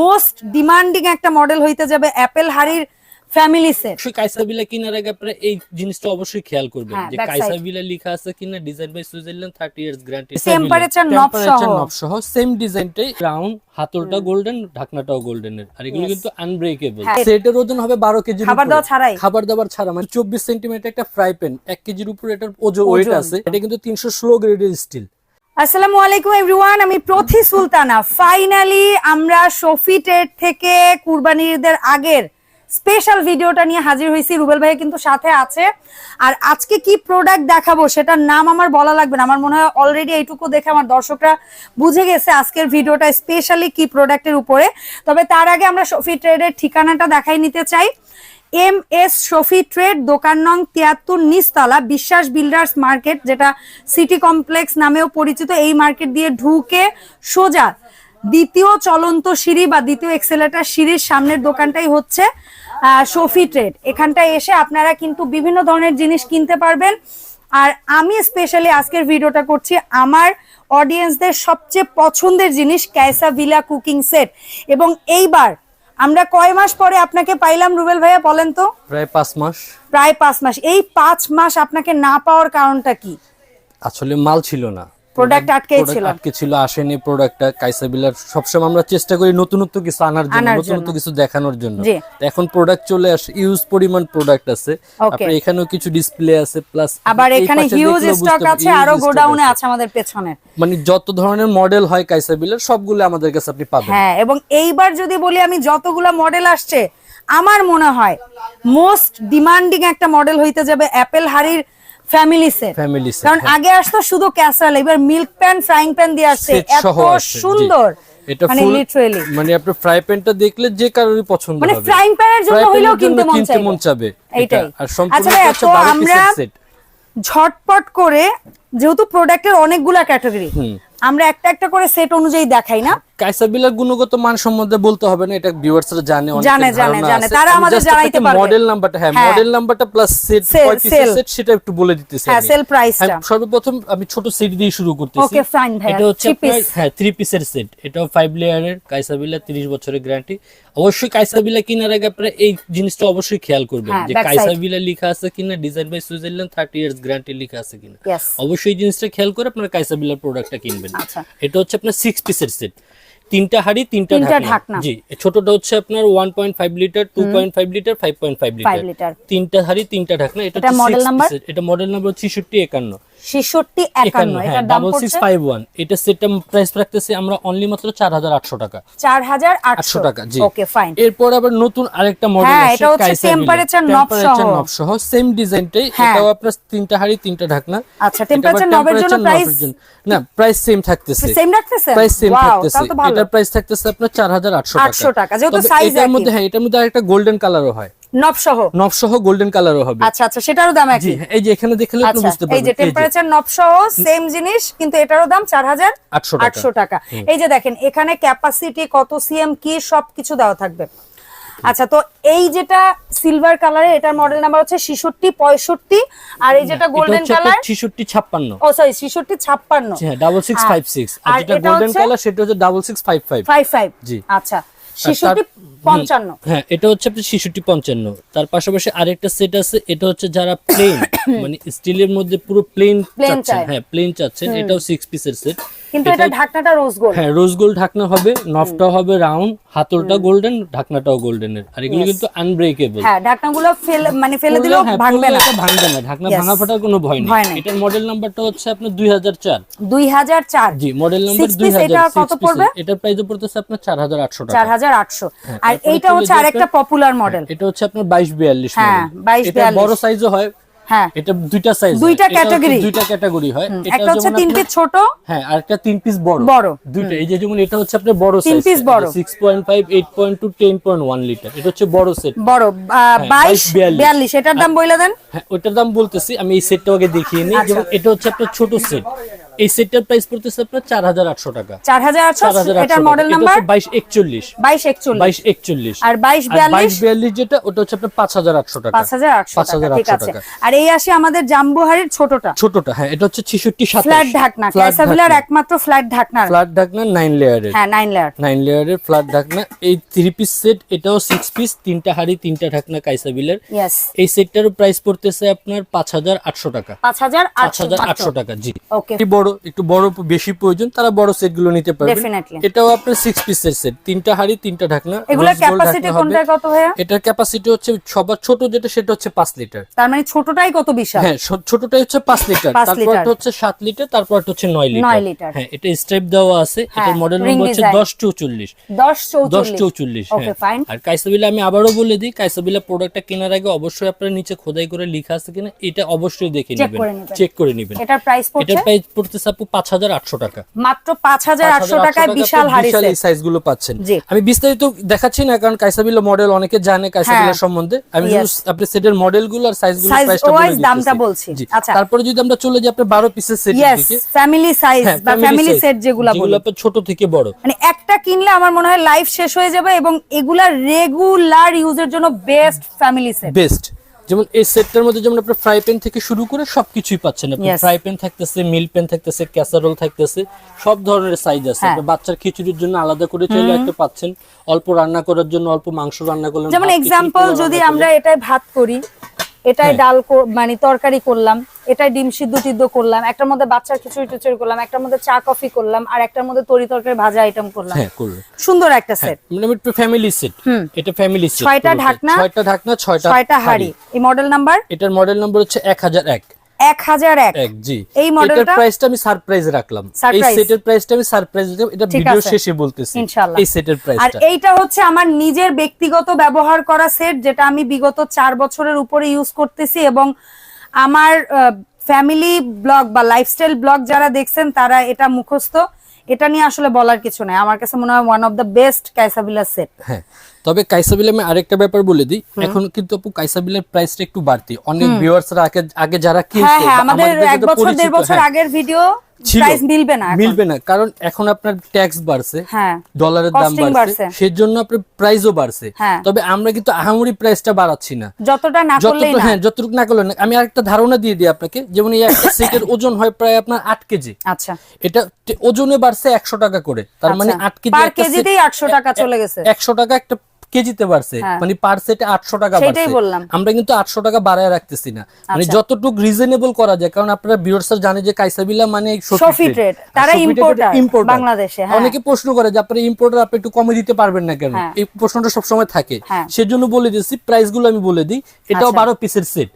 Most demanding একটা model হইতে যাবে অ্যাপেল হাড়ির ফ্যামিলি সেট। অবশ্যই কাইসাবিলা কেনার আগে আপনারা এই জিনিসটা অবশ্যই খেয়াল করবেন হ্যাঁ, যে। কাইসাবিলা লেখা আছে কিনা design by Switzerland 30 years guarantee Temperature knob সহ। নব সহ সেম ডিজাইনটাই রাউন্ড হাতলটা গোল্ডেন ঢাকনাটাও গোল্ডেন এর আর এগুলো কিন্তু আনব্রেকেবল হ্যাঁ। সেটের ওজন হবে 12 কেজি খাবার দাবার ছাড়াই? খাবার দাবার ছাড়া মানে 24 সেন্টিমিটার একটা ফ্রাই প্যান 1 কেজির উপরে এটার ওজন। ওয়েট আছে। এটা কিন্তু 316 গ্রেডের স্টিল আসসালামু আলাইকুম এভরিওয়ান আমি প্রথি সুলতানা। ফাইনালি আমরা শফি ট্রেড থেকে কুরবানির আগের স্পেশাল ভিডিওটা নিয়ে হাজির হয়েছি। রুবেল ভাই কিন্তু সাথে আছে। আর আজকে কি প্রোডাক্ট দেখাবো সেটার নাম আমার বলা লাগবে না। আমার মনে হয় অলরেডি এইটুকু দেখে আমার দর্শকরা বুঝে গেছে আজকের ভিডিওটা স্পেশালি কি প্রোডাক্টের উপরে। তবে তার আগে আমরা শফি ট্রেডের ঠিকানাটা দেখাই নিতে চাই। এম এস শফি ট্রেড, দোকান নং তিয়াত্তর, নিচতলা, বিশ্বাস বিল্ডার্স মার্কেট, যেটা সিটি কমপ্লেক্স নামেও পরিচিত। এই মার্কেট দিয়ে ঢুকে সোজা দ্বিতীয় চলন্ত সিঁড়ি বা দ্বিতীয় এক্সেলেটার সিঁড়ির সামনের দোকানটাই হচ্ছে শফি ট্রেড। এখানটায় এসে আপনারা কিন্তু বিভিন্ন ধরনের জিনিস কিনতে পারবেন। আর আমি স্পেশালি আজকের ভিডিওটা করছি আমার অডিয়েন্সদের সবচেয়ে পছন্দের জিনিস ক্যাসা ভিলা কুকিং সেট। এবং এইবার আমরা কয় মাস পরে আপনাকে পাইলাম রুবেল ভাইয়া বলেন তো? প্রায় পাঁচ মাস। প্রায় পাঁচ মাস। এই পাঁচ মাস আপনাকে না পাওয়ার কারণটা কি? আসলে মাল ছিল না। আটকেই ছিল। আটকে ছিল আসেনি প্রোডাক্টটা কাইসাবিলার সবসময় আমরা চেষ্টা করি নতুনত্ব কিছু আনার জন্য নতুনত্ব কিছু দেখানোর জন্য। এখন প্রোডাক্ট চলে আসে ইউজ পরিমাণ প্রোডাক্ট আছে. আপনার এখানেও কিছু ডিসপ্লে আছে প্লাস আবার এখানে হিউজ স্টক আছে আরও গোডাউনে আছে। আমাদের পেছনে। মানে যত ধরনের মডেল হয় কাইসাবিলার সবগুলো আমাদের কাছে আপনি পাবেন। হ্যাঁ এবং এইবার যদি বলি আমি যতগুলা মডেল আসছে আমার মনে হয় মোস্ট ডিমান্ডিং একটা মডেল হইতে যাবে অ্যাপেল হাড়ির ফ্যামিলি সেট ফ্যামিলি কারণ আগে আসতো শুধু ক্যাসাল এবার মিল্ক প্যান ফ্রাইং প্যান দিয়ে আসছে। এত। সুন্দর। এটা মানে ফুল লিটারেলি মানে আপনি ফ্রাই প্যানটা দেখলে যে কারোরই পছন্দ মানে ফ্রাইং প্যানের জন্য হইলেও কিনতে মন চাইবে। মন চাবে। এইটাই। এটা। আর সম্পূর্ণ আচ্ছা ভাইয়া, হচ্ছে 12 আমরা পিসের সেট ঝটপট করে যেহেতু প্রোডাক্টের অনেকগুলা ক্যাটাগরি আমরা একটা একটা করে সেট অনুযায়ী দেখাই না। কাইসাবিলার গুণগত মান সম্বন্ধে বলতে হবে না এটা ভিউয়ার্সরা জানে জানে, জানে, জানে। তারা আমাদের জানাইতে পারবে। মডেল নাম্বারটা হ্যাঁ। মডেল নাম্বারটা প্লাস সেট কয় sell। সেট সেটা একটু বলে দিতেছি হ্যাঁ, আমি। sell price টা। হ্যাঁ, সর্বপ্রথম আমি ছোট সেট দিয়ে শুরু করতেছি Okay, fine ভাইয়া, এটা হচ্ছে হ্যাঁ থ্রি পিসের সেট এটাও ফাইভ লেয়ারের কাইসাবিলা 30 বছরের গ্যারান্টি অবশ্যই কাইসাবিলা কেনার আগে আপনারা এই জিনিসটা অবশ্যই খেয়াল করবেন হ্যাঁ, যে কাইসাবিলা লেখা আছে কিনা design by Switzerland 30 years guarantee লেখা আছে কিনা. অবশ্যই এই জিনিসটা খেয়াল করে আপনারা কাইসাবিলার প্রোডাক্টটা কিনবেন আচ্ছা। এটা হচ্ছে আপনার সিক্স পিসের সেট তিনটা হাড়ি তিনটা ঢাকনা। জি ছোটটা হচ্ছে আপনার 1.5 litre 2.5 litre 5.5 five litre litre তিনটা হাড়ি তিনটা ঢাকনা এটা মডেল এর। এটা মডেল নাম্বার 66 51 ছেষট্টি একান্ন হ্যাঁ দাম পড়ছে এটা সেটটা প্রাইস রাখতেছি আমরা অনলি মাত্র চার হাজার আটশো টাকা। জি। ওকে ফাইন এরপর আবার নতুন আরেকটা মডেল হ্যাঁ, এটা হচ্ছে সহ। নব সহ সেম ডিজাইনটাই হ্যাঁ। এটাও আপনার তিনটা হাড়ি তিনটা ঢাকনা। আচ্ছা, এর জন্য? এর না প্রাইস সেম থাকতেছে। সেম রাখতেছেন প্রাইস সেম থাকতেছে। তাহলে তো ভালো। এটার প্রাইস থাকতেছে আপনার চার হাজার আটশো 800 টাকা, যেহেতু তবে size মধ্যে হ্যাঁ এটার মধ্যে আরেকটা গোল্ডেন কালারও হয়। নব সহ নব সহ গোল্ডেন কালারও হবে। আচ্ছা আচ্ছা সেটারও দাম একই। এই যে এখানে দেখলে আপনি আচ্ছা বুঝতে পারবেন। এই যে টেম্পারেচার নব সহ সেম জিনিস কিন্তু এটারও দাম চার হাজার 800 টাকা। এই যে দেখেন এখানে ক্যাপাসিটি কত সিএম কি সবকিছু দেওয়া থাকবে। আচ্ছা তো এই যেটা সিলভার কালারের এটার মডেল নাম্বার হচ্ছে ছিষট্টি পঁয়ষট্টি আর এই যেটা গোল্ডেন কালার ছিষট্টি ছাপ্পান্ন। ও সরি ছিষট্টি ছাপ্পান্ন। হ্যাঁ ডাবল সিক্স ফাইভ সিক্স আর যেটা গোল্ডেন কালার সেটা হচ্ছে double six five five five five জি। আচ্ছা হ্যাঁ এটা হচ্ছে আপনার ছিষট্টি পঞ্চান্ন। তার পাশাপাশি আরেকটা সেট আছে এটা হচ্ছে যারা প্লেন মানে স্টিলের মধ্যে পুরো প্লেন চাচ্ছেন। হ্যাঁ প্লেন চাচ্ছেন এটাও সিক্স পিসের সেট কিন্তু এটা ঢাকনাটা রোজ গোল্ড হ্যাঁ রোজ গোল্ড ঢাকনা হবে নফটাও হবে রাউন্ড হাতলটা গোল্ডেন ঢাকনাটাও গোল্ডেনের আর এগুলো কিন্তু আনব্রেকেবল হ্যাঁ ঢাকনাগুলো ফেলে মানে ফেলে দিলেও ভাঙবে না। ভাঙবে না। ঢাকনা ভাঙা ফাটার কোনো ভয় নেই। এটার মডেল নাম্বারটা হচ্ছে আপনার দুই হাজার চার। দুই হাজার চার। জি মডেল নাম্বার Six দুই piece হাজার এটা কত পড়বে? এটার প্রাইস পড়তেছে আপনার চার হাজার আটশো টাকা। চার হাজার আটশো। আর হ্যাঁ, এইটা হচ্ছে আরেকটা পপুলার মডেল এটা হচ্ছে আপনার বাইশ বিয়াল্লিশ হ্যাঁ, 22 এটা বড় সাইজও হয় হ্যাঁ। এটা দুইটা সাইজ দুইটা ক্যাটাগরি দুইটা ক্যাটাগরি হয়। একটা হচ্ছে যেমন তিন পিস ছোট। হ্যাঁ আর একটা তিন পিস বড়। বড়। দুইটা। এই যে যেমন এটা হচ্ছে আপনার বড় তিন পিস লিটার এটা হচ্ছে সেট বড়। বাইশ 22, 42 এটার দাম বইলে দেন। হ্যাঁ ওইটার দাম বলতেছি আমি এই সেটটা আগে দেখিয়ে নিই। আচ্ছা। যেমন এটা হচ্ছে আপনার ছোট সেট এই সেটটার প্রাইস পড়তেছে আপনার চার হাজার আটশো টাকা। চার হাজার আটশো চার হাজার এটার মডেল নাম্বার বাইশ একচল্লিশ। বাইশ একচল্লিশ। বাইশ একচল্লিশ। আর বাইশ আর বাইশ বিয়াল্লিশ বিয়াল্লিশ যেটা ওটা হচ্ছে আপনার পাঁচ হাজার আটশো টাকা। পাঁচ হাজার আটশো পাঁচ হাজার টাকা ঠিক আটশো আছে। টাকা। আর এই আসি আমাদের জাম্বুহারির ছোটটা। ছোটটা হ্যাঁ এটা হচ্ছে ফ্ল্যাট ঢাকনা ক্যাসাবিলার একমাত্র ফ্ল্যাট ঢাকনার ফ্ল্যাট ঢাকনা নাইন লেয়ারের। হ্যাঁ নাইন লেয়ার। নাইন লেয়ারের ফ্ল্যাট ঢাকনা। এই থ্রি পিস সেট এটাও সিক্স পিস তিনটা হাড়ি তিনটা ঢাকনা কাইসাবিলের এই সেটটারও প্রাইস পড়তেছে আপনার পাঁচ হাজার আটশো টাকা। পাঁচ হাজার পাঁচ আটশো হাজার আটশো টাকা জি। ওকে একটু বড় একটু বড় বেশি প্রয়োজন তারা বড় সেটগুলো নিতে পারবেন এটাও আপনার সিক্স পিসের সেট তিনটা হাড়ি তিনটা ঢাকনা এগুলোর ক্যাপাসিটি কোনটা কত ভাইয়া? এটার ক্যাপাসিটি হচ্ছে সবার ছোট যেটা সেটা হচ্ছে পাঁচ লিটার। তার মানে ছোটটাই কত বিশাল? হ্যাঁ ছোটটাই হচ্ছে পাঁচ লিটার পাঁচ তারপর লিটার। হচ্ছে সাত লিটার তারপর হচ্ছে নয় লিটার। হ্যাঁ এটা স্টেপ দেওয়া আছে। এটার হ্যাঁ, মডেল ring নম্বর হচ্ছে design। দশ চৌচল্লিশ। দশ দশ চৌচল্লিশ। চৌচল্লিশ ওকে ফাইন আর কাইসাবিলা আমি আবারও বলে দিই কাইসাবিলা প্রোডাক্টটা কেনার আগে অবশ্যই আপনার নিচে খোদাই করে লেখা আছে কিনা এটা অবশ্যই দেখে নেবেন। চেক করে নেবেন। এটার প্রাইস পড়ছে? এটার প্রাইস পড়তেছে আপু পাঁচ হাজার আটশো টাকা। মাত্র পাঁচ হাজার আটশো 5,800 টাকায় বিশাল হাড়ি বিশাল এই সাইজগুলো পাচ্ছেন। আমি বিস্তারিত দেখাচ্ছি না কারণ কাইসাবিলা মডেল অনেকে জানে কাইসাবিলা হ্যাঁ। সম্বন্ধে। আমি আপনি সেটের মডেলগুলো আর সাইজগুলো প্রাইসটা বলে দামটা বলছি। আচ্ছা। তারপরে যদি আমরা চলে যাই আপনার বারো পিসের সেটের ইয়েস দিকে। ফ্যামিলি সাইজ বা ফ্যামিলি সেট যেগুলা বলি। ছোট থেকে বড়। মানে একটা কিনলে আমার মনে হয় লাইফ শেষ হয়ে যাবে এবং এগুলা রেগুলার ইউজের জন্য বেস্ট ফ্যামিলি সেট বেস্ট যেমন এই সেটটার মধ্যে যেমন আপনার ফ্রাই প্যান থেকে শুরু করে সবকিছুই পাচ্ছেন আপনি. ফ্রাই প্যান থাকতেছে মিল প্যান থাকতেছে ক্যাসারোল থাকতেছে সব ধরনের সাইজ আছে হ্যাঁ। আপনার বাচ্চার খিচুড়ির জন্য আলাদা করে চাইলে একটা পাচ্ছেন অল্প রান্না করার জন্য অল্প মাংস রান্না করলেন যেমন এক্সাম্পল যদি আমরা। এটাই ভাত করি এটাই হ্যাঁ। ডাল মানে তরকারি করলাম এটাই ডিম সিদ্ধ টিদ্ধ করলাম একটার মধ্যে বাচ্চার খিচুড়ি টিচুড়ি করলাম একটার মধ্যে চা কফি করলাম আর একটার মধ্যে তরি তরকারি ভাজা আইটেম করলাম। হ্যাঁ সুন্দর একটা হ্যাঁ সেট মানে একটু ফ্যামিলি সেট এটা ফ্যামিলি সেট ছয়টা ঢাকনা, ছয়টা ঢাকনা ছয়টা ছয়টা হাড়ি। এই মডেল নাম্বার এটার মডেল নাম্বার হচ্ছে এক হাজার এক। জি। এই মডেলটা প্রাইসটা আমি সারপ্রাইজ রাখলাম। এই সেটের প্রাইসটা আমি সারপ্রাইজ এটা ভিডিও শেষে বলতেছি। ইনশাআল্লাহ। এই সেটের আর এইটা হচ্ছে আমার নিজের ব্যক্তিগত ব্যবহার করা সেট যেটা আমি বিগত চার বছরের উপরে ইউজ করতেছি এবং আমার ফ্যামিলি ব্লগ বা লাইফস্টাইল ব্লগ যারা দেখছেন তারা এটা মুখস্থ। এটা নিয়ে আসলে বলার কিছু নাই। আমার কাছে মনে হয় one of the best Kaisa Villa set হ্যাঁ তবে কাইসাবিলা আমি আরেকটা ব্যাপার বলে দিই। এখন কিন্তু আপু কাইসাবিলার প্রাইসটা একটু বাড়তি। অনেক ভিউয়ার্সরা আগে আগে যারা হ্যাঁ কিনছে হ্যাঁ আমাদের এক বছর দেড় বছর হ্যাঁ, আগের ভিডিও। প্রাইস মিলবে না মিলবে না কারণ এখন আপনার ট্যাক্স বাড়ছে হ্যাঁ। ডলারের দাম বাড়ছে। সেজন্য আপনার প্রাইসও বাড়ছে। হ্যাঁ। তবে আমরা কিন্তু আহামরি প্রাইসটা বাড়াচ্ছি না। যতটা না করলেই যতটুকু না। হ্যাঁ যতটুকু না করলেন আমি আরেকটা ধারণা দিয়ে দিই আপনাকে যেমন এই একটা সেটের ওজন হয় প্রায় আপনার আট কেজি। আচ্ছা। এটা ওজনে বাড়ছে একশো টাকা করে। তার মানে আট কেজি একটা কেজিতেই আটশো টাকা চলে গেছে। একশো টাকা একটা কেজিতে বাড়ছে হ্যাঁ। মানে পার সেটে আটশো টাকা বাড়ছে। আমরা কিন্তু আটশো টাকা বাড়ায় রাখতেছি না। মানে আচ্ছা। যতটুকু রিজনেবল করা যায় কারণ আপনারা ভিউয়ার্স জানে যে কাইসাবিলা মানে তারা importer, বাংলাদেশে, হ্যাঁ। অনেকে প্রশ্ন করে যে আপনারা ইম্পোর্টার আপনি একটু কমে দিতে পারবেন না কেন? হ্যাঁ। এই প্রশ্নটা সবসময় থাকে। সেজন্য বলে দিচ্ছি প্রাইসগুলো আমি বলে দিই। এটাও আচ্ছা। বারো পিসের সেট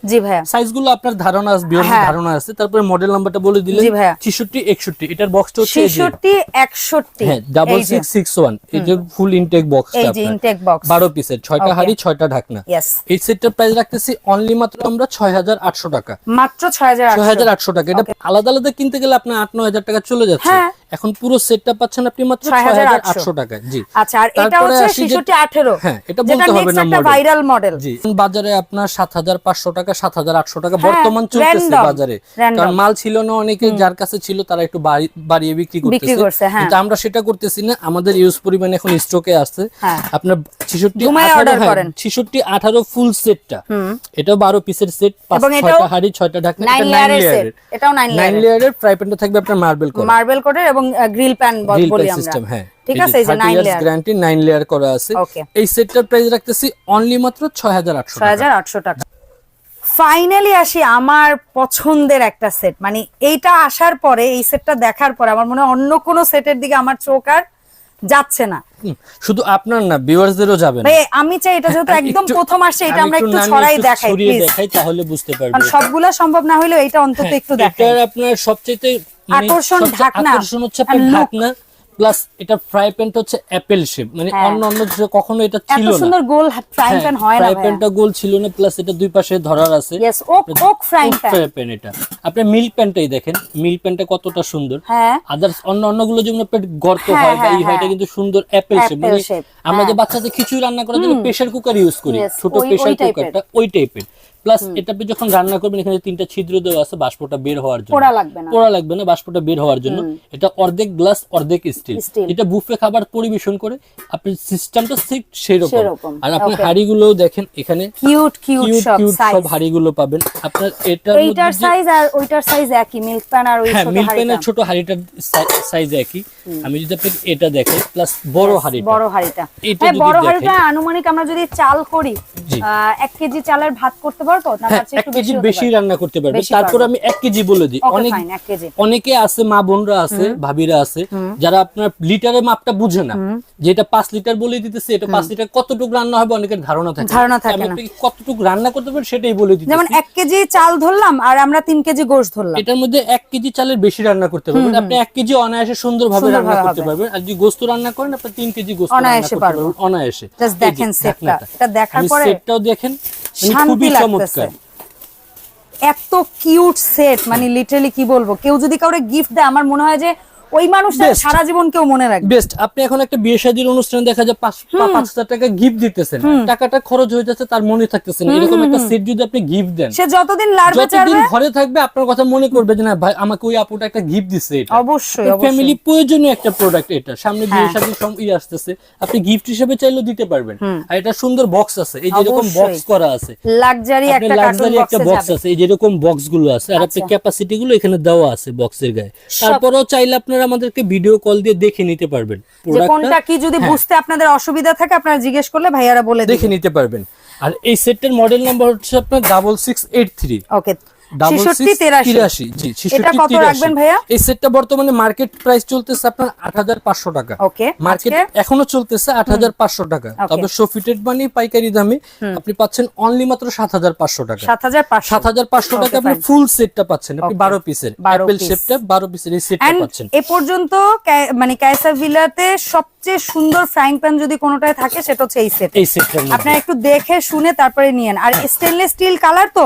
সাইজগুলো আপনার ধারণা আছে হ্যাঁ। ধারণা আছে। তারপরে মডেল নাম্বারটা বলে দিলেন জি ছিষট্টি একষট্টি। এটার বক্সটা হচ্ছে ছেষট্টি একষট্টি। হ্যাঁ ডাবল সিক্স সিক্স ওয়ান এই যে full intact box intact box বারো পিসের ছয়টা Okay. হাড়ি ছয়টা ঢাকনা। ইয়েস এই সেটটার প্রাইস রাখতেছি অনলি মাত্র আমরা ছয় হাজার আটশো টাকা। মাত্র ছয় হাজার ছয় হাজার আটশো টাকা। এটা আলাদা আলাদা কিনতে গেলে আপনার আট নয় হাজার টাকা চলে যাচ্ছে। হ্যাঁ। এখন পুরো সেটটা পাচ্ছেন আপনি মাত্র 6,800 আটশো। টাকা। জি। আচ্ছা আর এটা হচ্ছে আসি যে- ছেষট্টি আঠেরো। হ্যাঁ এটা বলতে হবে না model। ভাইরাল মডেল জি বাজারে আপনার সাত হাজার পাঁচশো টাকা সাত হাজার আটশো টাকা হ্যাঁ, বর্তমান চলতেছে বাজারে। কারণ মাল ছিল না অনেকে যার কাছে ছিল তারা একটু বাড়িয়ে বিক্রি করতেছে। হ্যাঁ। কিন্তু আমরা সেটা করতেছি না আমাদের ইউজ পরিমাণ এখন স্টকে আছে হ্যাঁ। আপনার ছিষট্টি ঘুমায় আঠারো order হ্যাঁ, করেন। ছিষট্টি আঠারো ফুল সেটটা এটাও বারো পিসের সেট পাঁচ এবং এটাও ছয়টা হাড়ি ছয়টা ঢাকনা এটা নাইন layer এর set, লেয়ারের এটাও nine নাইন layer লেয়ারের ফ্রাই প্যানটা থাকবে আপনার মার্বেল করা মার্বেল কোটের এবং গ্রিল প্যান বলি আমরা। হ্যাঁ। ঠিক আছে এই যে লেয়ার গ্যারান্টি লেয়ার করা আছে। এই সেটটার প্রাইস রাখতেছি অনলি মাত্র ছয় হাজার আটশো ছয় হাজার আটশো টাকা। ফাইনালি আসি আমার পছন্দের একটা সেট মানে এইটা আসার পরে এই সেটটা দেখার পরে আমার মনে হয় অন্য কোনো সেটের দিকে আমার চোখ আর যাচ্ছে না। শুধু আপনার না ভিউয়ার্সদেরও যাবে না। আমি চাই এটা যেহেতু একদম প্রথম আসছে এটা আমরা একটু ছড়াই দেখাই প্লিজ দেখাই তাহলে বুঝতে পারবে কারণ সবগুলা সম্ভব না হলেও এটা অন্তত হ্যাঁ, একটু দেখাই। এটার আপনার সবচেয়ে আকর্ষণ ঢাকনা আকর্ষণ হচ্ছে আপনার। ঢাকনা প্লাস এটা ফ্রাই প্যানটা হচ্ছে অ্যাপেল শেপ মানে হ্যাঁ। অন্য অন্য যে কখনো এটা ছিল না। সুন্দর গোল ফ্রাইং প্যান হয় না ফ্রাই প্যানটা গোল ছিল না প্লাস এটা দুই পাশে ধরার আছে। Yes wok wok frying pan fry pan এটা। আপনি মিল্ক প্যানটাই দেখেন প্যানটা কতটা সুন্দর। হ্যাঁ। আদার্স অন্য অন্যগুলো যেমন আপনার গর্ত হ্যাঁ, হয় বা এই হয় এটা। কিন্তু সুন্দর অ্যাপেল শেপ মানে আমরা যে। বাচ্চাদের খিচুড়ি রান্না করার জন্য প্রেসার কুকার ইউজ করি ছোট প্রেসার কুকারটা ওই টাইপের প্লাস এটা আপনি যখন রান্না করবেন এখানে তিনটা ছিদ্র দেওয়া আছে বাষ্পটা বের হওয়ার জন্য। পোড়া লাগবে না। পোড়া লাগবে না বাষ্পটা বের হওয়ার জন্য। এটা অর্ধেক গ্লাস অর্ধেক স্টিল এটা বুফে খাবার পরিবেশন করে আপনি সিস্টেমটা ঠিক সেরকম। আর আপনি. হাড়িগুলো দেখেন এখানে কিউট কিউট কিউট সব হাড়িগুলো পাবেন। আপনার মধ্যে এইটার সাইজ আর ওইটার সাইজ একই মিল্ক প্যান আর ওই হ্যাঁ ছোট মিল্ক হাঁড়িটা। প্যানের ছোট হাড়িটার সাইজ একই। আমি যদি আপনাকে এটা দেখেন প্লাস বড় হাড়িটা। বড় হাঁড়িটা। এটা হ্যাঁ বড় হাঁড়িটা আনুমানিক আমরা যদি চাল করি জি। আহ, এক কেজি চালের ভাত করতে না হ্যাঁ এক কেজি বেশি রান্না করতে পারবে। তারপর আমি এক কেজি বলে দিই। অনেক ফাইন এক কেজি। অনেকে আছে মা বোনরা আছে ভাবিরা আছে যারা আপনার লিটারের মাপটা বুঝে না। যেটা পাঁচ লিটার বলে দিতেছে এটা পাঁচ লিটার কতটুকু রান্না হবে অনেকের ধারণা থাকে ধারণা থাকে আমি না। আপনাকে কতটুকু রান্না করতে পারবেন সেটাই বলে দিতেছি। যেমন এক কেজি চাল ধরলাম আর আমরা তিন কেজি গোশ ধরলাম। এটার মধ্যে এক কেজি চালের বেশি রান্না করতে পারবেন আপনি এক কেজি অনায়াসে সুন্দরভাবে রান্না করতে পারবেন। আর যদি গোস্ত রান্না করেন আপনি তিন কেজি গোস্ত অনায়াসে পারবেন। অনায়াসে। দেখেন সেটটা। এটা দেখার পরে সেটটাও দেখেন। খুবই লাগতেছে। চমৎকার। এত কিউট সেট মানে লিটারালি কি বলব? কেউ যদি কাউরে গিফট দেয় আমার মনে হয় যে ওই মানুষটা সারা জীবন কেউ মনে রাখবে। বেস্ট আপনি এখন একটা বিয়ে শাদীর অনুষ্ঠানে দেখা যায় পাঁচ পাঁচ হাজার টাকা গিফট দিতেছেন। টাকাটা খরচ হয়ে যাচ্ছে তার মনে থাকতেছে না। এরকম একটা সেট যদি আপনি গিফট দেন সে যতদিন লাড়বে যতদিন ঘরে থাকবে আপনার কথা মনে করবে যে না ভাই আমাকে ওই আপুটা একটা গিফট দিচ্ছে এটা। অবশ্যই ফ্যামিলি প্রয়োজনীয় একটা প্রোডাক্ট এটা। সামনে বিয়ে হ্যাঁ। শাদীর সম- ই আসতেছে। আপনি গিফট হিসেবে চাইলেও দিতে পারবেন। আর এটা সুন্দর বক্স আছে। এই যেরকম। বক্স করা আছে। লাক্সারি একটা লাক্সারি একটা বক্স আছে। এই যেরকম বক্সগুলো আছে। আর আপনার আচ্ছা। ক্যাপাসিটি গুলো এখানে দেওয়া আছে বক্সের গায়ে। তারপরেও চাইলে আপনারা আমাদেরকে ভিডিও কল দিয়ে দেখে নিতে পারবেন। প্রোডাক্টটা কোনটা কি যদি বুঝতে আপনাদের অসুবিধা থাকে আপনারা জিজ্ঞেস করলে ভাইয়ারা বলে দেখে নিতে পারবেন। আর এই সেটটার মডেল নাম্বার হচ্ছে আপনার double six eight three okay double ছেষট্টি তেরাশি। জি এটা কত 63 রাখবেন ভাইয়া? এই সেটটা বর্তমানে মার্কেট প্রাইস চলতেছে আপনার আট হাজার পাঁচশো টাকা। ওকে মার্কেট আজকে? এখনও চলতেছে আট হাজার পাঁচশো টাকা। তবে সফিটেড মানি পাইকারি দামে আপনি পাচ্ছেন অনলি মাত্র সাত হাজার পাঁচশো টাকা। সাত হাজার পাঁচশো। টাকা আপনি. ফুল সেটটা পাচ্ছেন। আপনি বারো পিসের 12 অ্যাপেল piece. শেপটা বারো পিসের এই সেটটা পাচ্ছেন। এ পর্যন্ত মানে কায়সা ভিলাতে সবচেয়ে সুন্দর ফ্রাইং প্যান যদি কোনোটায় থাকে সেটা হচ্ছে এই সেট এই আপনারা একটু দেখে শুনে তারপরে নিয়েন আর স্টেনলেস স্টিল কালার তো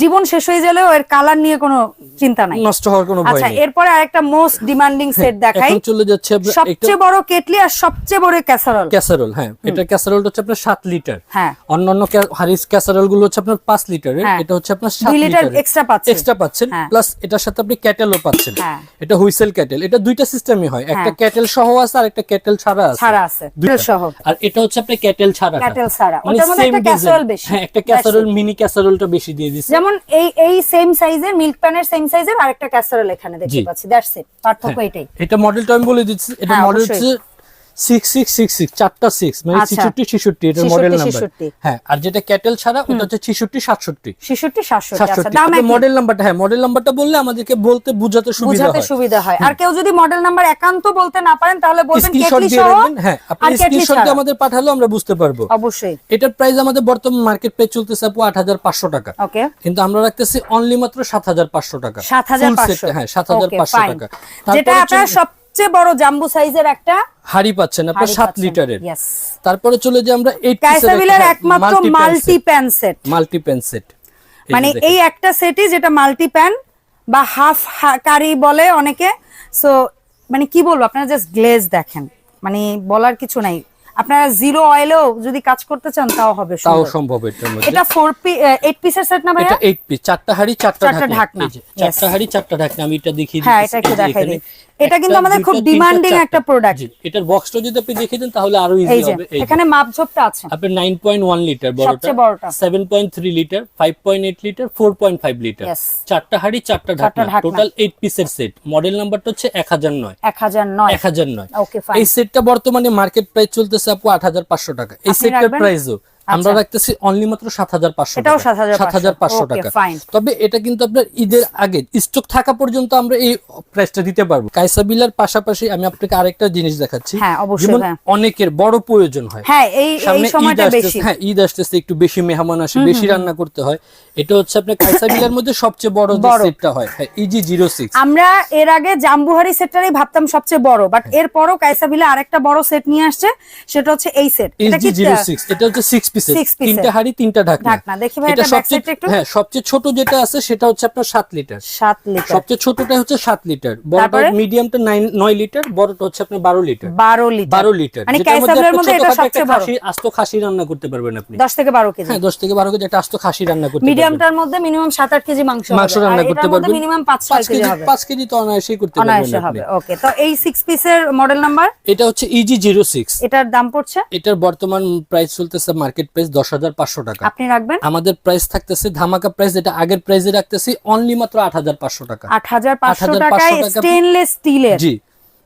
জীবন শেষ হয়ে গেলেও এর কালার নিয়ে কোনো চিন্তা নাই। নষ্ট হওয়ার কোনো ভয় আচ্ছা নেই। এরপরে আরেকটা মোস্ট ডিমান্ডিং সেট দেখাই। এখন চলে যাচ্ছে সবচেয়ে বড় কেটলি আর সবচেয়ে বড় ক্যাসারল ক্যাসারোল হ্যাঁ এটা ক্যাসারোল হচ্ছে আপনার সাত লিটার হ্যাঁ। অন্যান্য হারিস ক্যাসারোলগুলো হচ্ছে আপনার পাঁচ লিটারের হ্যাঁ। এটা হচ্ছে আপনার সাত দুই লিটার এক্সট্রা পাচ্ছে এক্সট্রা পাচ্ছেন। হ্যাঁ। প্লাস এটার সাথে আপনি ক্যাটেলও পাচ্ছেন। হ্যাঁ। এটা হুইসেল ক্যাটেল এটা দুইটা সিস্টেমই হয়। একটা ক্যাটেল সহ আছে আর একটা ক্যাটেল ছাড়া আছে। ছাড়া আছে দুইটা। সহ। আর এটা হচ্ছে আপনার ক্যাটেল ছাড়া ক্যাটেল ছাড়া। ওটার মধ্যে একটা ক্যাসারোল বেশি। হ্যাঁ একটা ক্যাসারোল মিনি ক্যাসারোলটা বেশি দিয়ে দিচ্ছে। যেমন এই এই সেম সাইজের মিল্ক প্যানের সেম সাইজের আরেকটা ক্যাসারোল এখানে দেখতে পাচ্ছি দ্যাটস ইট পার্থক্য এটাই। এটা মডেলটা আমি বলে দিচ্ছি এটা হ্যাঁ, মডেল হচ্ছে সিক্স সিক্স সিক্স সিক্স চারটা সিক্স মানে। ছিষট্টি ছিষট্টি এটার মডেল নাম্বার হ্যাঁ আর যেটা ক্যাটেল ছাড়া ওটা হচ্ছে ছিষট্টি সাতষট্টি। ছেষট্টি সাতষট্টি সাতষট্টি। দাম একই। মডেল নাম্বারটা হ্যাঁ মডেল নাম্বারটা বললে আমাদেরকে বলতে বুঝাতে সুবিধা হয়। সুবিধা হয়। আর কেউ যদি মডেল নাম্বার একান্ত বলতে না পারেন তাহলে বলবেন স্ক্রিনশট সহ হ্যাঁ আপনি স্ক্রিনশট আমাদের আমরা বুঝতে পারব। অবশ্যই। এটার প্রাইস আমাদের বর্তমান মার্কেট প্রাইস চলতেছে আপু আট হাজার পাঁচশো টাকা। ওকে কিন্তু আমরা রাখতেছি অনলি মাত্র সাত হাজার পাঁচশো টাকা। সাত হাজার পাঁচশো। হ্যাঁ. টাকা। যেটা আপনার চলে- সবচেয়ে বড় জাম্বু সাইজের একটা হাড়ি পাচ্ছেন আপনার হাঁড়ি সাত লিটারের। তারপরে চলে যে আমরা এইট কাইসাবিলার একমাত্র multi pan set multi pan set মানে এই একটা সেটই যেটা মাল্টি প্যান বা হাফ কারি বলে অনেকে। সো মানে কি বলব আপনারা জাস্ট গ্লেজ দেখেন। মানে বলার কিছু নাই। আপনারা জিরো অয়েলেও যদি কাজ করতে চান তাও হবে তাও। সম্ভব এটা ফোর পি এইট পিসের সেট না ভাইয়া? এটা এইট পিস চারটা হাড়ি চারটা ঢাকনা। চারটা হাড়ি চারটা ঢাকনা। আমি এটা দেখিয়ে দিচ্ছি হ্যাঁ, এটা একটু দেখাই দিই। এটা কিন্তু আমাদের খুব চারটা। একটা। জি, এটার বক্সটা যদি আপনি দেখে দেন তাহলে আরও ইজি হবে। এখানে মাপঝোপটা আছে পয়েন্ট ওয়ান লিটার বড়টা সবচেয়ে বড়টা। Seven point three litre five point eight litre four point five litre Yes. চারটা হাড়ি চারটা ঢাকনা। টোটাল এইট পিসের সেট মডেল নাম্বারটা হচ্ছে এক হাজার নয় এক হাজার নয় এক হাজার নয় ওকে ফাইন এই সেটটা বর্তমানে মার্কেট প্রাইস চলতেছে আপু আট হাজার পাঁচশো টাকা এই আপনি সেটটার প্রাইসও আমরা আচ্ছা। রাখতেছি অনলি মাত্র সাত হাজার পাঁচশো এটাও 7,500 সাত হাজার পাঁচশো। টাকা। তবে এটা কিন্তু আপনার ঈদের আগে স্টক থাকা পর্যন্ত আমরা এই প্রাইসটা দিতে পারব। কাইসাবিলার পাশাপাশি আমি আপনাকে আরেকটা জিনিস দেখাচ্ছি। হ্যাঁ, যেমন হ্যাঁ। অনেকের বড় প্রয়োজন হয়। হ্যাঁ এই সময়টা বেশি। হ্যাঁ ঈদ আসতেছে একটু বেশি মেহমান আসে বেশি রান্না করতে হয়। এটা হচ্ছে আপনার কাইসাবিলার মধ্যে সবচেয়ে বড় যে। সেটটা হয়। হ্যাঁ ইজি জিরো সিক্স আমরা এর আগে জাম্বুহারি সেটটারই ভাবতাম সবচেয়ে বড় বাট এরপরও কাইসাবিলা আরেকটা বড় সেট নিয়ে আসছে সেটা হচ্ছে এই সেট এটা কি জিরো সিক্স এটা হচ্ছে সিক্স পিসের তিনটা হাড়ি তিনটা ঢাকনা। ঢাকনা। দেখি ভাই এটা এটা সবচেয়ে side টা একটু। হ্যাঁ সবচেয়ে ছোট যেটা আছে সেটা হচ্ছে আপনার সাত লিটার। সাত লিটার। সবচেয়ে ছোটটা হচ্ছে সাত লিটার। বড়টা মিডিয়ামটা নাইন- লিটার বড়টা হচ্ছে আপনার বারো লিটার। বারো লিটার। বারো লিটার। মানে যেটার মধ্যে ক্যাসাবলের একটা মধ্যে এটা সবচেয়ে বড়। আস্ত খাসি রান্না করতে পারবেন আপনি। দশ থেকে বারো কেজি। হ্যাঁ থেকে কেজি একটা আস্ত খাসি রান্না করতে মিডিয়ামটার মধ্যে মিনিমাম সাত আট কেজি মাংস মাংস রান্না করতে পারবেন। মিনিমাম পাঁচ ছয় পাঁচ কেজি কেজি হবে। পাঁচ কেজি তো অনায়াসেই করতে পারবেন আপনি। হবে ওকে তো এই পিসের মডেল নাম্বার এটা হচ্ছে ইজি জিরো সিক্স এটার দাম পড়ছে? এটার বর্তমান প্রাইস চলতেছে মার্কেট প্রাইস দশ হাজার পাঁচশো টাকা। আপনি রাখবেন? আমাদের প্রাইস থাকতেছে ধামাকা প্রাইস যেটা আগের প্রাইসে রাখতেছি অনলি মাত্র আট হাজার পাঁচশো টাকা। আট হাজার পাঁচশো 8,500 টাকায় টাকা- স্টেনলেস স্টিলের জি।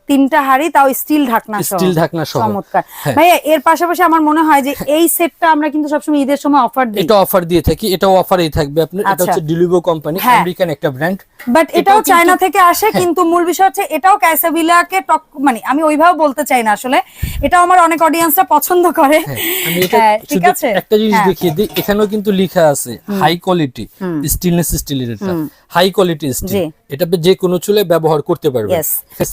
তিনটা হাড়ি তাও স্টিল ঢাকনা স্টিল ঢাকনা সহ। চমৎকার। হ্যাঁ। ভাইয়া এর পাশাপাশি আমার মনে হয় যে এই সেটটা আমরা কিন্তু সবসময় ঈদের সময় অফার দিই। এটা অফার দিয়ে থাকি এটাও অফারেই থাকবে আপনার এটা আচ্ছা। হচ্ছে ডিলিভো কোম্পানি হ্যাঁ। আমেরিকান একটা ব্র্যান্ড বাট এটাও চায়না থেকে আসে কিন্তু মূল বিষয় হচ্ছে এটাও ক্যাসাবিলাকে টক মানে আমি ওইভাবে বলতে চাই না আসলে। এটাও আমার অনেক অডিয়েন্সরা পছন্দ করে। আমি এটা হ্যাঁ, ঠিক আছে? একটা জিনিস হ্যাঁ। দেখিয়ে দিই এখানেও কিন্তু লেখা আছে হাই কোয়ালিটি স্টেনলেস স্টিলের এটা। High quality. স্টিল এটা যে কোনো চুলে ব্যবহার করতে পারবেন।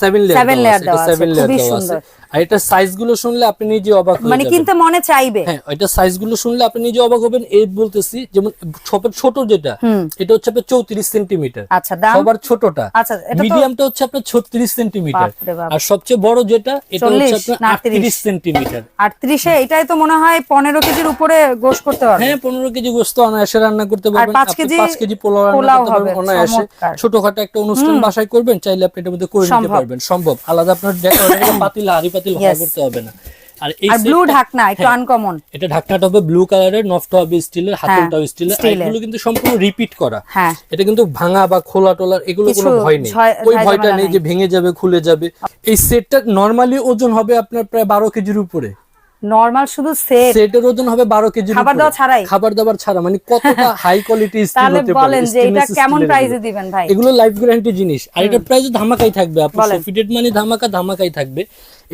সেভেন লেয়ার দেওয়া দেওয়া আছে আছে, সেভেন লেয়ার খুবই সুন্দর। আর এটা সাইজগুলো শুনলে আপনি নিজে অবাক হয়ে মানে কিনতে মনে চাইবে। হ্যাঁ এটা সাইজগুলো শুনলে আপনি নিজে অবাক হবেন। এই বলতেছি যেমন ছোট যেটা এটা হচ্ছে আপনার চৌত্রিশ সেন্টিমিটার আচ্ছা দাম? সবার ছোটটা। আচ্ছা, মিডিয়ামটা হচ্ছে আপনার ছত্রিশ সেন্টিমিটার আর সবচেয়ে বড় যেটা এটা হচ্ছে আপনার এটাই তো মনে হয় পনেরো কেজির উপরে গোশ করতে পারবে। হ্যাঁ পনেরো কেজি গোস্ত অনায়াসে রান্না করতে পারবেন। পাঁচ কেজি কেজি পোলাও রান্না পোলাও করতে পারবেন অনায়াসে। ছোটখাটো একটা অনুষ্ঠান বাসায় করবেন চাইলে আপনি এটার মধ্যে করে নিতে পারবেন। সম্ভব। আলাদা আপনার পাতিল হাড়ি পাতিল ভাড়া করতে হবে না। আর এই ব্লু ঢাকনা একটু হ্যাঁ, আনকমন এটা ঢাকনাটা হবে ব্লু কালারের নফটা হবে স্টিলের হাতলটাও স্টিলের হ্যাঁ। এগুলো কিন্তু সম্পূর্ণ রিপিট করা। হ্যাঁ। এটা কিন্তু ভাঙা বা খোলা টোলার এগুলো কোনো ভয় নেই। ওই ভয়টা নেই নেই। যে ভেঙে যাবে খুলে যাবে। এই সেটটা নরমালি ওজন হবে আপনার প্রায় বারো কেজির উপরে। নরমাল শুধু সেট সেটের ওজন হবে বারো কেজির খাবার। দাবার ছাড়াই? খাবার দাবার ছাড়া মানে কতটা হাই কোয়ালিটি স্টিল হতে পারে বলেন যে এটা কেমন প্রাইসে। দিবেন ভাই? এগুলো লাইফ গ্যারান্টি জিনিস। আর এটা প্রাইস ধামাকাই থাকবে আপনার সফিটেড মানে ধামাকা ধামাকাই থাকবে।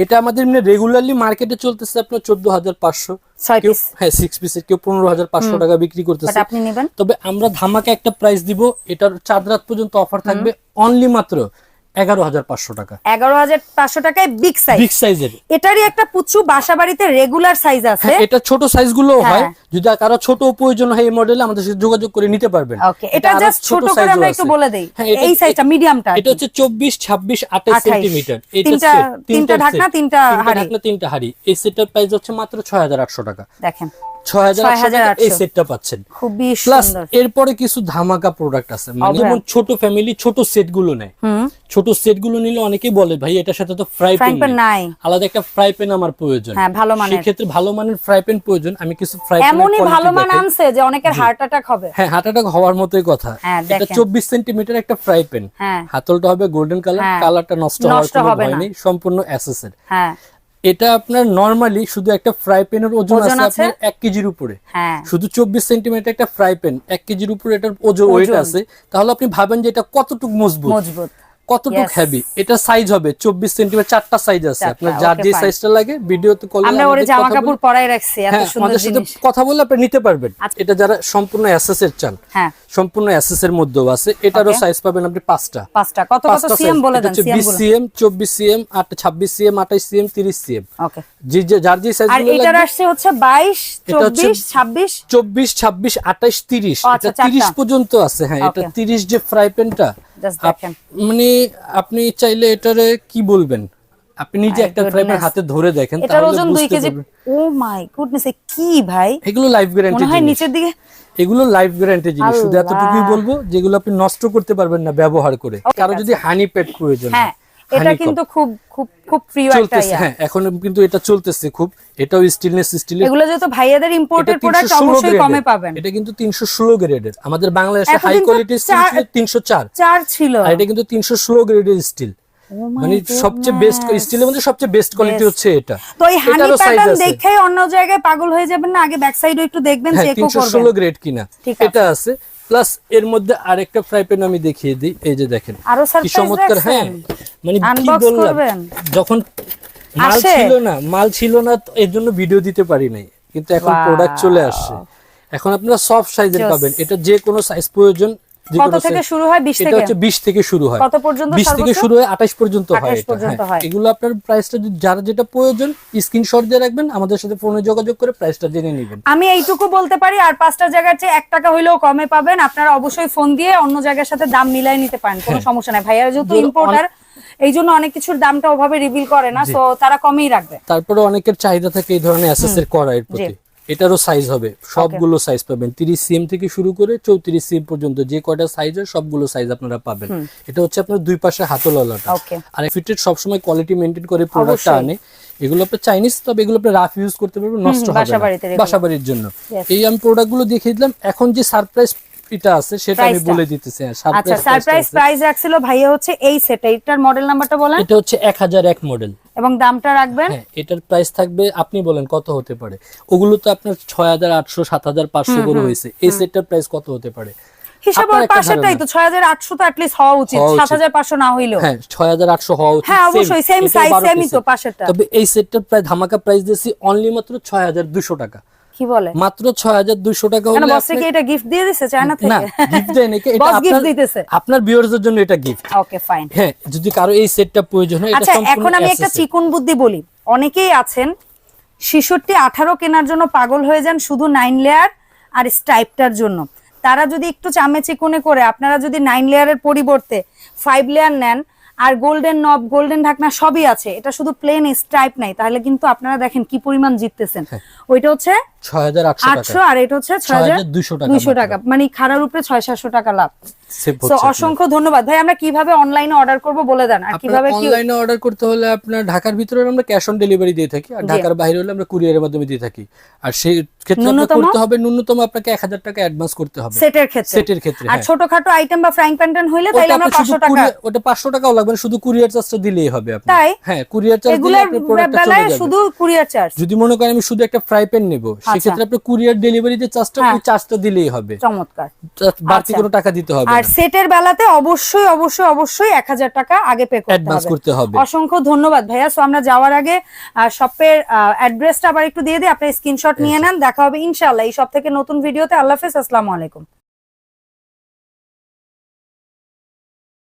এটা আমাদের এমনি রেগুলারলি মার্কেটে চলতেছে আপনার চোদ্দ হাজার পাঁচশো। ছয় কেউ পিস হ্যাঁ সিক্স পিসের কেউ পনেরো হাজার পাঁচশো টাকা বিক্রি করতেছে। তবে আমরা ধামাকা একটা প্রাইস দিব এটার চাঁদ রাত পর্যন্ত অফার থাকবে অনলি মাত্র এগারো হাজার পাঁচশো টাকা। এগারো হাজার পাঁচশো টাকায় বিগ সাইজ বিগ সাইজের এটারই একটা পুচু বাসা বাড়িতে রেগুলার সাইজ আছে। হ্যাঁ এটা ছোট সাইজগুলো হয়। যদি কারও ছোট প্রয়োজন এই মডেলে আমাদের সাথে যোগাযোগ করে নিতে পারবেন। এটা জাস্ট ছোট করে আমরা একটু বলে দেই। হ্যাঁ, এই সাইজটা মিডিয়ামটা এটা হচ্ছে চব্বিশ ছাব্বিশ আঠাশ 28 সেন্টিমিটার এটা তিনটা- ঢাকনা, তিনটা হাঁড়ি। তিনটা হাড়ি। এই সেটটার প্রাইস হচ্ছে মাত্র ছয় হাজার আটশো টাকা। দেখেন। ছয় হাজার আটশো টাকা এই সেটটা পাচ্ছেন। খুবই প্লাস এরপরে কিছু ধামাকা প্রোডাক্ট আছে। মানে যেমন ছোট ফ্যামিলি ছোট সেটগুলো নেয় ছোট সেটগুলো নিলে অনেকেই বলে ভাই এটার সাথে তো ফ্রাই প্যান নাই। আলাদা একটা ফ্রাই প্যান আমার প্রয়োজন। হ্যাঁ, ভালো মানের। সেক্ষেত্রে ভালো মানের ফ্রাই প্যান প্রয়োজন। আমি কিছু ফ্রাই প্যান এমনই ভালো মান আনছে যে অনেকের হার্ট অ্যাটাক হবে। হ্যাঁ হওয়ার মতোই কথা। হ্যাঁ, এটা দেখেন। চব্বিশ সেন্টিমিটার একটা ফ্রাই প্যান হ্যাঁ। হাতলটা হবে গোল্ডেন কালার। কালারটা নষ্ট হওয়ার নষ্ট কোনো হবে ভয় নেই। সম্পূর্ণ অ্যাসেসের হ্যাঁ। এটা আপনার নরমালি শুধু একটা ফ্রাই প্যানের ওজন আছে? আপনার এক কেজির উপরে। হ্যাঁ। শুধু চব্বিশ সেন্টিমিটার একটা ফ্রাই প্যান এক কেজির উপরে এটার ওজন ওয়েট আছে। তাহলে আপনি ভাবেন যে এটা কতটুকু মজবুত। মজবুত। কতটুকু হেভি এটা সাইজ হবে চব্বিশ সেন্টিমিটার চারটা সাইজ আছে। আপনার যার যে সাইজটা লাগে ভিডিওতে কল আমরা ওরে জামা কাপড় পরাই রাখছি এত হ্যাঁ সুন্দর আমাদের সাথে জিনিস। কথা বলে আপনি নিতে পারবেন। আচ্ছা। এটা যারা সম্পূর্ণ অ্যাসেসের চান হ্যাঁ। সম্পূর্ণ অ্যাসেস এর মধ্যেও আছে এটারও সাইজ পাবেন আপনি পাঁচটা। পাঁচটা। কত কত সিএম বলে দেন সিএম 20 সিএম চব্বিশ সিএম আট ছাব্বিশ সিএম আঠাশ সিএম তিরিশ সিএম ওকে যে যার যে সাইজ আর এটার আসছে হচ্ছে বাইশ এটা হচ্ছে- চব্বিশ ছাব্বিশ? চব্বিশ ছাব্বিশ আঠাশ তিরিশ। ও, আচ্ছা, এটা তিরিশ চারটা। পর্যন্ত আছে হ্যাঁ এটা Okay. তিরিশ যে ফ্রাই প্যানটা মানে আপনি চাইলে এটারে কি বলবেন? আপনি নিজে একটা ফ্রাই হাতে ধরে দেখেন এটার ওজন 2 কেজি। ও মাই গুডনেস কি ভাই? এগুলো লাইফ গ্যারান্টি মনে হয় নিচের দিকে এগুলো লাইফ গ্যারান্টি জিনিস। শুধু। এতটুকুই বলব যেগুলো আপনি নষ্ট করতে পারবেন না ব্যবহার করে। কারও যদি হানি পেট প্রয়োজন হয়, এটা কিন্তু খুব খুব খুব প্রিয় একটা হ্যাঁ এখন কিন্তু এটা চলতেছে খুব। এটাও স্টিলনেস স্টিলের এগুলো যেহেতু ভাইয়াদের ইম্পোর্টেড প্রোডাক্ট অবশ্যই কমে পাবেন। এটা কিন্তু তিনশো ষোলো গ্রেডের আমাদের বাংলাদেশে হাই কোয়ালিটি স্টিল চার- ছিল তিনশো চার। চার ছিল। আর এটা কিন্তু তিনশো ষোলো গ্রেডের স্টিল মানে সবচেয়ে বেস্ট স্টিলের মধ্যে সবচেয়ে বেস্ট কোয়ালিটি হচ্ছে এটা। তো এই হানি প্যাটার্ন। দেখে অন্য জায়গায় পাগল হয়ে যাবেন না আগে ব্যাক সাইডও একটু দেখবেন হ্যাঁ চেকও করবেন। ষোলো গ্রেড কিনা। এটা আছে। প্লাস এর মধ্যে আরেকটা ফ্রাই প্যান আমি দেখিয়ে দিই। এই যে দেখেন আরও কি চমৎকার হ্যাঁ? মানে কি বললাম যখন মাল ছিল না মাল ছিল না এর জন্য ভিডিও দিতে পারি নাই। কিন্তু এখন প্রোডাক্ট চলে আসছে। এখন আপনারা সব সাইজের পাবেন। এটা যে কোনো সাইজ প্রয়োজন কত থেকে শুরু হয়? 20 এটা হচ্ছে 20 থেকে শুরু হয়। কত পর্যন্ত 20 থেকে শুরু হয় 28 পর্যন্ত হয় 28 পর্যন্ত হ্যাঁ। হয়। এগুলো আপনার প্রাইসটা যার যেটা প্রয়োজন স্ক্রিনশট দিয়ে রাখবেন আমাদের সাথে ফোনে যোগাযোগ করে প্রাইসটা জেনে নেবেন। আমি এইটুকু বলতে পারি আর পাঁচটা জায়গার চেয়ে এক টাকা হইলেও কমে পাবেন। আপনারা অবশ্যই ফোন দিয়ে অন্য জায়গার সাথে দাম মিলাই নিতে পারেন কোনো সমস্যা নাই। ভাইয়ারা যেহেতু ইম্পোর্টার এই জন্য অনেক কিছুর দামটা ওভাবে রিভিল করে না তো তারা কমেই রাখবে। তারপরে অনেকের চাহিদা থাকে এই ধরনের অ্যাসেসের করা এর প্রতি। এটারও সাইজ হবে। সবগুলো সাইজ পাবেন। তিরিশ সিএম থেকে শুরু করে চৌত্রিশ সিএম পর্যন্ত যে কয়টা সাইজ হয় সবগুলো সাইজ আপনারা পাবেন। এটা হচ্ছে আপনার দুই পাশে হাতলওয়ালাটা ওকে আর ফিটেড সবসময় কোয়ালিটি মেনটেন করে প্রোডাক্টটা আনে। এগুলো আপনার চাইনিজ তবে এগুলো আপনার রাফ ইউজ করতে পারবেন নষ্ট হবে। বাসা বাড়ির জন্য। এই আমি প্রোডাক্টগুলো দেখিয়ে দিলাম। এখন যে সারপ্রাইজ এটা আছে সেটা আমি বলে দিতেছি হ্যাঁ, আচ্ছা সারপ্রাইজ প্রাইস রাখছিল ভাইয়া হচ্ছে এই সেট এইটার মডেল নাম্বারটা বলেন। এটা হচ্ছে এক হাজার এক মডেল এবং দামটা রাখবেন? হ্যাঁ এটার প্রাইস থাকবে আপনি বলেন কত হতে পারে। ওগুলো তো আপনার ছয় হাজার আটশো সাত হাজার পাঁচশো করে হয়েছে। এই সেটটার প্রাইস কত হতে পারে? হিসাব পাশেরটাই তো হওয়া উচিত হওয়া উচিত। সাত হাজার পাঁচশো না হইলেও। হ্যাঁ ছয় হাজার আটশো হওয়া উচিত হ্যাঁ, অবশ্যই, same এটাও size, 12 same-ই তো পাশেরটা। তবে এই সেটটার প্রায় ধামাকা প্রাইস দিয়েছি অনলি মাত্র ছয় হাজার দুশো টাকা। কি বলে? মাত্র ছয় হাজার দুশো টাকা হলে বসে কি এটা গিফট দিয়ে চায়না না গিফট এটা বস গিফট আপনার দিতেছে। আপনার ভিউয়ারদের জন্য এটা গিফট ওকে ফাইন হ্যাঁ যদি কারও এই সেটটা প্রয়োজন হয় এটা আচ্ছা সম্পূর্ণ এখন আমি একটা চিকুন বুদ্ধি বলি। অনেকেই আছেন শিশুরটি আঠারো কেনার জন্য পাগল হয়ে যান শুধু নাইন লেয়ার আর স্টাইপটার জন্য। তারা যদি একটু চামে চিকুনে করে আপনারা যদি নাইন লেয়ারের পরিবর্তে ফাইভ লেয়ার নেন আর গোল্ডেন নব গোল্ডেন ঢাকনা সবই আছে এটা শুধু প্লেন স্ট্রাইপ নাই তাহলে কিন্তু আপনারা দেখেন কি পরিমাণ জিততেছেন। ওইটা হচ্ছে আর এটা হচ্ছে ছয় হাজার 6,200 টাকা টাকা। মানে উপরে ছয় সাতশো টাকা লাভ। অসংখ্য ধন্যবাদ। ভাই আমরা কীভাবে অনলাইনে অর্ডার করব বলে দেন? আর কীভাবে অনলাইনে অর্ডার করতে হলে আপনার ঢাকার ভিতরে আমরা ক্যাশ অন ডেলিভারি দিয়ে থাকি আর ঢাকার বাইরে হলে আমরা কুরিয়ারের মাধ্যমে দিয়ে থাকি। আর সেই ক্ষেত্রে ন্যূনতম? করতে হবে ন্যূনতম আপনাকে এক হাজার টাকা অ্যাডভান্স করতে হবে। সেটের ক্ষেত্রে। সেটের ক্ষেত্রে আর হ্যাঁ। ছোটখাটো আইটেম বা ফ্রাইং প্যান হইলে ওটা আমরা আপনি টাকা ওটা পাঁচশো টাকাও লাগবে না, শুধু কুরিয়ার চার্জটা দিলেই হবে আপনার। তাই? হ্যাঁ কুরিয়ার চার্জ দিলে আপনার প্রোডাক্টটা চলে যাবে। শুধু কুরিয়ার চার্জ যদি মনে করেন আমি শুধু একটা ফ্রাই প্যান নেব সেক্ষেত্রে আপনি কুরিয়ার ডেলিভারিতে চার্জটা। ওই চার্জটা দিলেই হবে। চমৎকার। বাড়তি আচ্ছা। কোনো টাকা দিতে হবে আর সেটের বেলাতে অবশ্যই অবশ্যই অবশ্যই এক হাজার টাকা আগে পে করতে হবে। করতে হবে। অসংখ্য ধন্যবাদ ভাইয়া। সো আমরা যাওয়ার আগে শপের অ্যাড্রেসটা আবার একটু দিয়ে দিই। আপনি স্ক্রিনশট নিয়ে নেন দেখা হবে ইনশাল্লাহ এই সব থেকে নতুন ভিডিওতে আল্লাহ হাফেজ আসসালামু আলাইকুম।